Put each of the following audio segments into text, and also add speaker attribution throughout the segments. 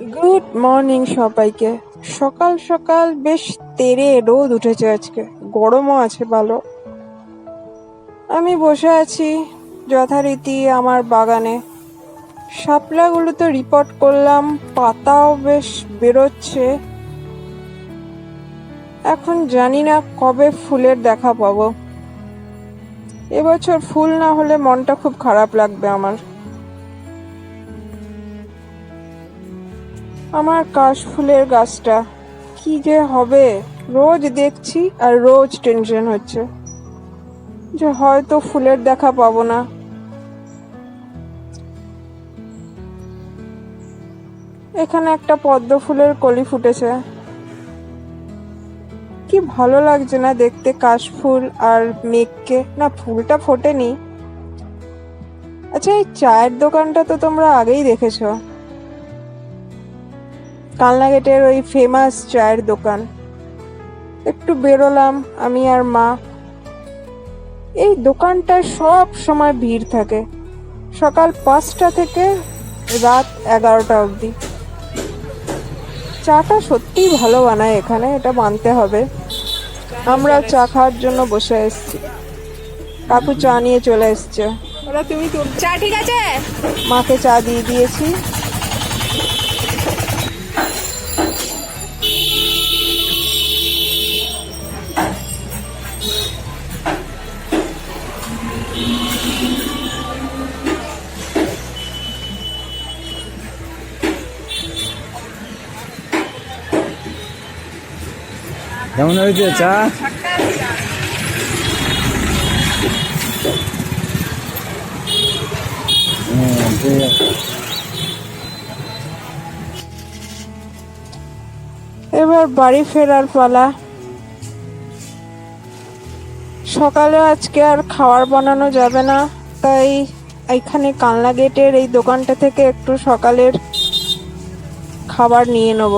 Speaker 1: Good morning সবাইকে। সকাল সকাল বেশ তেরে রোদ উঠেছে আজকে। গরমও আছে ভালো। আমি বসে আছি যথারীতি আমার বাগানে। শাপলাগুলো তো রিপোর্ট করলাম, পাতাও বেশ বেরোচ্ছে। এখন জানি না কবে ফুলের দেখা পাবো। এবছর ফুল না হলে মনটা খুব খারাপ লাগবে আমার। আমার কাশফুলের গাছটা। কি যে হবে? রোজ দেখছি আর রোজ টেনশন হচ্ছে। যে হয়তো ফুলের দেখা পাবো না। এখানে একটা পদ্ম ফুলের কলি ফুটেছে। কি ভালো লাগছে না দেখতে কাশফুল আর মেঘকে। না, ফুলটা ফোটেনি। আচ্ছা এই চায়ের দোকানটা তো তোমরা আগেই দেখেছ। কালনা গেটের ওই ফেমাস চায়ের দোকান। একটু বেরোলাম আমি আর মা। এই দোকানটায় সব সময় ভিড় থাকে। সকাল পাঁচটা থেকে রাত এগারোটা অবধি। চাটা সত্যিই ভালো বানায় এখানে এটা মানতে হবে। আমরা চা খাওয়ার জন্য বসে এসছি। কাকু চা নিয়ে চলে এসছে।
Speaker 2: ওরা তুমি চা ঠিক আছে?
Speaker 1: মাকে চা দিয়ে দিয়েছি।
Speaker 3: কেমন হয়েছে, চা হ্যাঁ।
Speaker 1: এবার বাড়ি ফেরার পালা সকালে আজকে আর খাবার বানানো যাবে না, তাই এখানে কালনা গেটের এই দোকানটা থেকে একটু সকালের খাবার নিয়ে নেব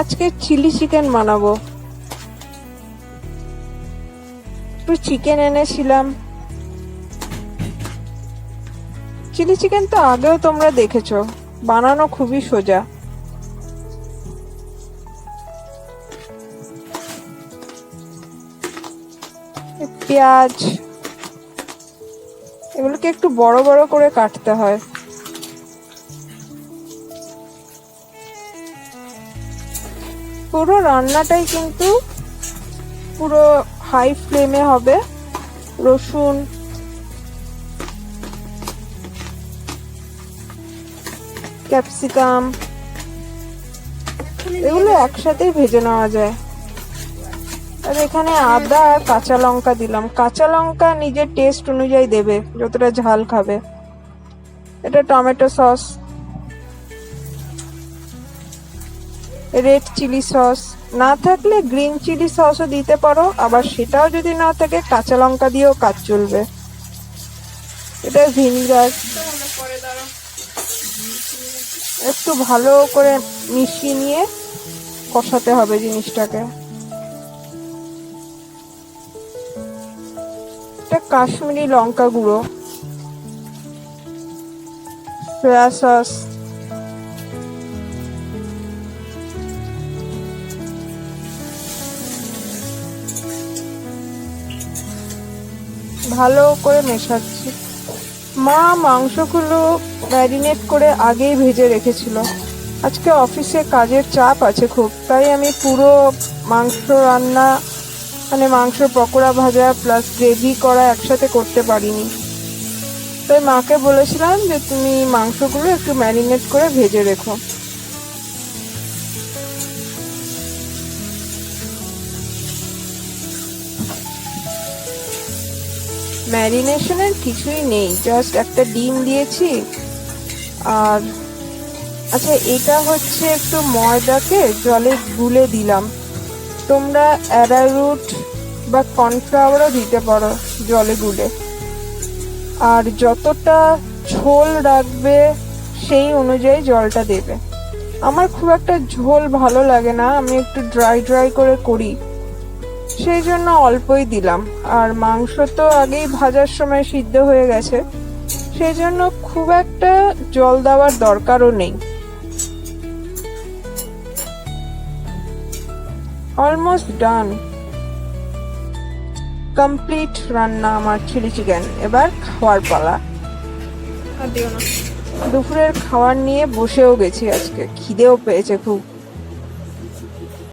Speaker 1: আজকে চিলি চিকেন বানাবো। একটু চিকেন এনেছিলাম। চিলি চিকেন তো আগেও তোমরা দেখেছ, বানানো খুবই সোজা। পেঁয়াজ, এগুলোকে একটু বড় বড় করে কাটতে হয়। পুরো রান্নাটাই কিন্তু পুরো হাই ফ্লেমে হবে। রসুন ক্যাপসিকাম এগুলো একসাথেই ভেজে নেওয়া যায়। আর এখানে আদা আর কাঁচা লঙ্কা দিলাম। কাঁচা লঙ্কা নিজের টেস্ট অনুযায়ী দেবে, যতটা ঝাল খাবে। এটা tomato sauce red chilli sauce. না থাকলে গ্রিন চিলি সসও দিতে পারো, আবার সেটাও যদি না থাকে, কাঁচা লঙ্কা দিয়েও কাজ চলবে। এটা ভিনিগার। একটু ভালো করে মিশিয়ে নিয়ে কষাতে হবে জিনিসটাকে। এটা কাশ্মীরি লঙ্কা গুঁড়ো। Soya sauce. ভালো করে মেশাচ্ছি। মা মাংসগুলো ম্যারিনেট করে আগেই ভেজে রেখেছিল। আজকে অফিসে কাজের চাপ আছে খুব, তাই আমি পুরো মাংস রান্না মানে মাংস পকোড়া ভাজা প্লাস গ্রেভি করা একসাথে করতে পারিনি। তাই মাকে বলেছিলাম যে তুমি মাংসগুলো একটু ম্যারিনেট করে ভেজে রেখো। ম্যারিনেশনের কিছুই নেই জাস্ট একটা ডিম দিয়েছি। আর আচ্ছা এটা হচ্ছে একটু ময়দাকে জলে গুলে দিলাম। তোমরা অ্যারারুট বা কর্নফ্লাওয়ারও দিতে পারো জলে গুলে। আর যতটা ঝোল রাখবে সেই অনুযায়ী জলটা দেবে। আমার খুব একটা ঝোল ভালো লাগে না, আমি একটু ড্রাই ড্রাই করে করি। সেই জন্য অল্পই দিলাম। আর মাংস তো আগেই ভাজার সময় সিদ্ধ হয়ে গেছে। সেই জন্য খুব একটা জল দেওয়ার দরকারও নেই। অলমোস্ট ডান কমপ্লিট রান্না আমার চিলি চিকেন এবার খাওয়ার পালা।
Speaker 2: দিও না।
Speaker 1: দুপুরের খাবার নিয়ে বসেও গেছি আজকে। খিদেও পেয়েছে খুব।